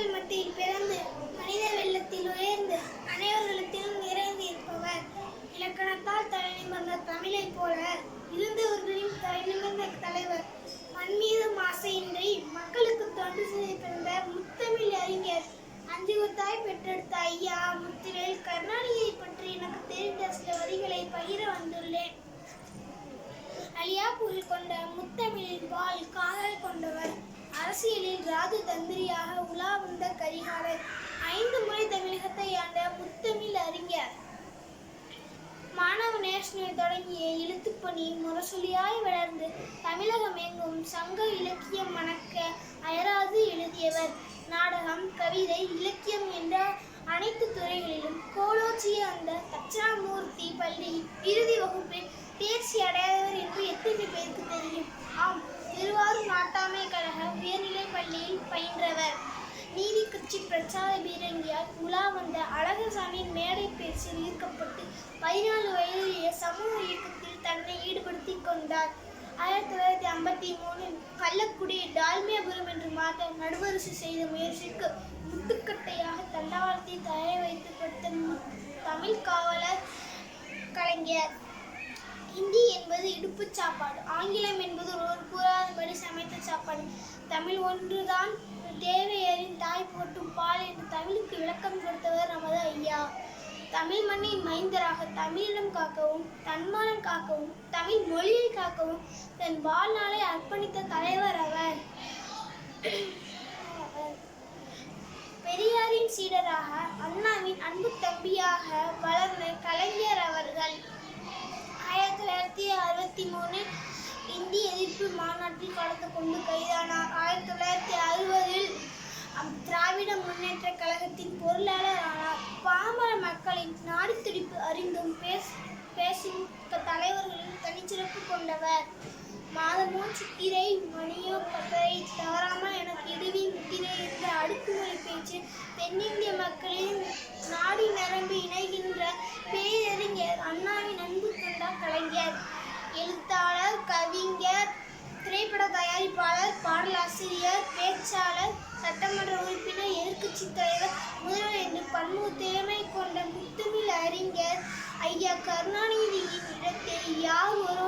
மக்கள் மத்தியில் பிறந்து மனித வெள்ளத்தில் உயர்ந்து அனைவர்களுத்திலும் நிறைந்து இருப்பவர். இலக்கணத்தால் தலை நிமிர்ந்த தமிழை போல இருந்தவர்களின் தலை நிமிர்ந்த தலைவர். மண் மீது மாசையின்றி மக்களுக்கு தொண்டு செய்து பிறந்த முத்தமிழ் அறிஞர் அஞ்சுகுத்தாய் பெற்றெடுத்த ஐயா முத்திரையில் கருணாநிதியை பற்றி எனக்கு தெரிந்த சில வரிகளை பகிர வந்துள்ளேன். அலியா புகழ் கொண்ட முத்தமிழின் பால் காதல் கொண்டவர். அரசியலில் ராஜ தந்திரியாக உலா வந்த கரிகாலர் ஐந்து முறை தமிழகத்தை ஆண்ட முத்தமிழ் அறிஞர். மாணவ நேஷனல் தொடங்கிய எழுத்துப்பணி முரசொலியாய் வளர்ந்து தமிழகம் எங்கும் சங்க இலக்கியம் மணக்க அயராது எழுதியவர். நாடகம் கவிதை இலக்கியம் என்ற அனைத்து துறைகளிலும் கோலோச்சிய அந்த தட்சிணாமூர்த்தி பள்ளி இறுதி வகுப்பில் தேர்ச்சி அடையாதவர் என்று எத்தனை பேருக்கு தெரியும்? ஆம் திருவாரூர் நாட்டாமை கழக உயர்நிலைப் பள்ளியில் பயின்றவர். நீதி கட்சி பிரச்சார பீரங்கியால் உலா வந்த அழகசாமியின் மேடை பேச்சில் ஈர்க்கப்பட்டு பதினாலு வயதிலேயே சமூக இயக்கத்தில் தன்னை ஈடுபடுத்திக் கொண்டார். ஆயிரத்தி தொள்ளாயிரத்தி ஐம்பத்தி மூணில் கள்ளக்குடி டால்மியாபுரம் என்று மாற்ற நடுவரசு செய்த முயற்சிக்கு முட்டுக்கட்டையாக தண்டவாளத்தை தயார் வைத்து கொடுத்த தமிழ் காவலர் கலைஞர். இந்தி என்பது இடுப்புச் சாப்பாடு. ஆங்கிலம் என்பது ஒரு கூறாதபடி சமைத்த சாப்பாடு. தமிழ் ஒன்றுதான் தேவையரின் தாய் போட்டும் பால் என்று தமிழுக்கு விளக்கம் கொடுத்தவர் நமது ஐயா. தமிழ் மண்ணின் மைந்தராக தமிழிடம் காக்கவும் தன்மானம் காக்கவும் தமிழ் மொழியை காக்கவும் தன் வாழ்நாளை அர்ப்பணித்த தலைவர் அவர். பெரியாரின் சீடராக அண்ணாவின் அன்பு தம்பியாக வளர்ந்த கலைஞர் அவர்கள். இருபத்தி மூணில் இந்திய எதிர்ப்பு மாநாட்டில் கலந்து கொண்டு கைதானார் ஆயிரத்தி தொள்ளாயிரத்தி அறுபதில் திராவிட முன்னேற்ற கழகத்தின் பொருளாளர் ஆனார் பாமர மக்களின் நாடி துடிப்பு அறிந்தும் பேச பேசும் தலைவர்களில் தனிச்சிறப்பு கொண்டவர். மாதமும் சித்திரை மணியோ பத்தரை தவறாமல் எனக்கு இறுதி முத்திரை என்ற அடுக்குமுறை பேச்சு தென்னிந்திய மக்களின் நாடி நரம்பு இணைகின்ற பேரறிஞர் அண்ணாவின் அன்பு கொண்ட கலைஞர். திரைப்பட தயாரிப்பாளர் பாடலாசிரியர் பேச்சாளர் சட்டமன்ற உறுப்பினர் எதிர்க்கட்சி தலைவர் முதல்வர் என்று பன்முக திறமை கொண்ட முத்தமிழ் அறிஞர் ஐயா கருணாநிதியின் இடத்தை யார் ஒரு